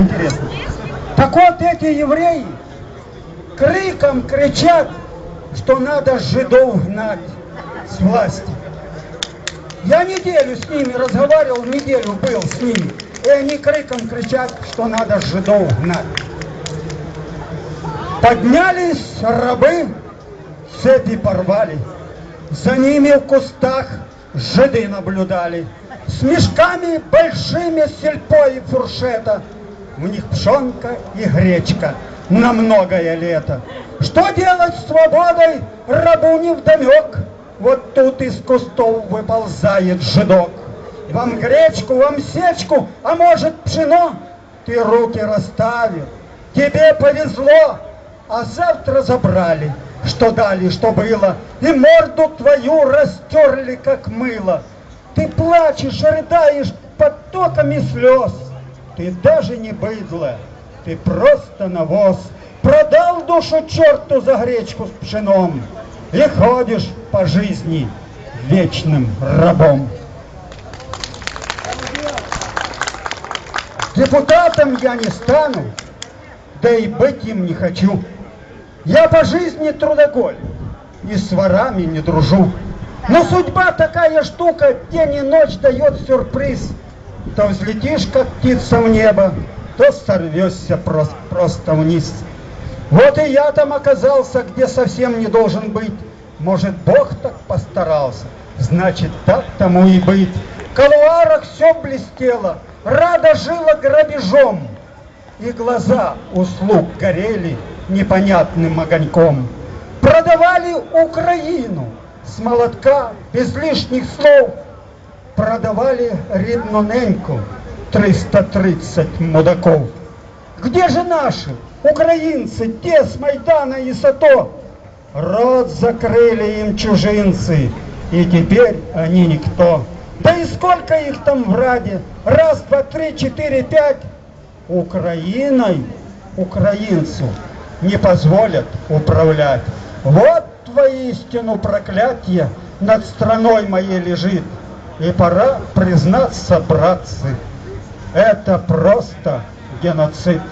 Интересно. Так вот эти евреи криком кричат, что надо жидов гнать с власти. Я неделю с ними разговаривал, неделю был с ними. И они криком кричат, что надо жидов гнать. Поднялись рабы, цепи порвали. За ними в кустах жиды наблюдали. С мешками большими сельпо и фуршета. У них пшенка и гречка на многое лето. Что делать с свободой рабу невдомек? Вот тут из кустов выползает жидок. Вам гречку, вам сечку, а может пшено? Ты руки расставил, тебе повезло, а завтра забрали, что дали, что было, и морду твою растерли, как мыло. Ты плачешь, рыдаешь потоками слез. Ты даже не быдло, ты просто навоз. Продал душу черту за гречку с пшеном и ходишь по жизни вечным рабом. Депутатом я не стану, да и быть им не хочу. Я по жизни трудоголь, и с ворами не дружу. Но судьба такая штука, день и ночь дает сюрприз. То взлетишь, как птица в небо, то сорвешься просто, просто вниз. Вот и я там оказался, где совсем не должен быть. Может, Бог так постарался, значит, так тому и быть. В колуарах все блестело, рада жила грабежом, и глаза у слуг горели непонятным огоньком. Продавали Украину с молотка, без лишних слов. Продавали рідну неньку 330 мудаков. Где же наши, украинцы, те с Майдана и Сато? Рот закрыли им чужинцы, и теперь они никто. Да и сколько их там в Раде? Раз, два, три, четыре, пять. Украиной украинцу не позволят управлять. Вот воистину проклятие над страной моей лежит. И пора признаться, братцы, это просто геноцид.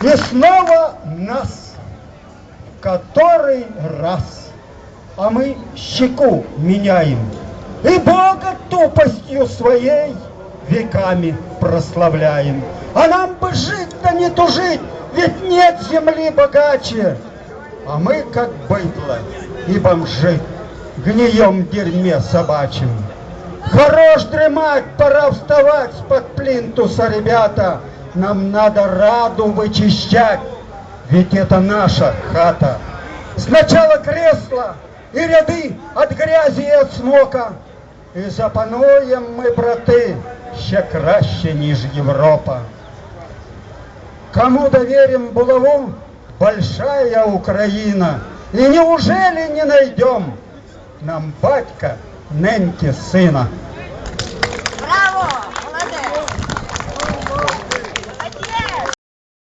И снова нас, который раз, а мы щеку меняем, и Бога тупостью своей веками прославляем. А нам бы жить да не тужить, ведь нет земли богаче. А мы, как быдло и бомжи, гнием в дерьме собачьем. Хорош дремать, пора вставать под плинтуса, ребята. Нам надо раду вычищать, ведь это наша хата. Сначала кресло и ряды от грязи и от смока. І запануєм ми, брати, ще краще, ніж Європа. Кому доверим булаву? Большая Украина. И неужели не найдем нам батька, неньки сына?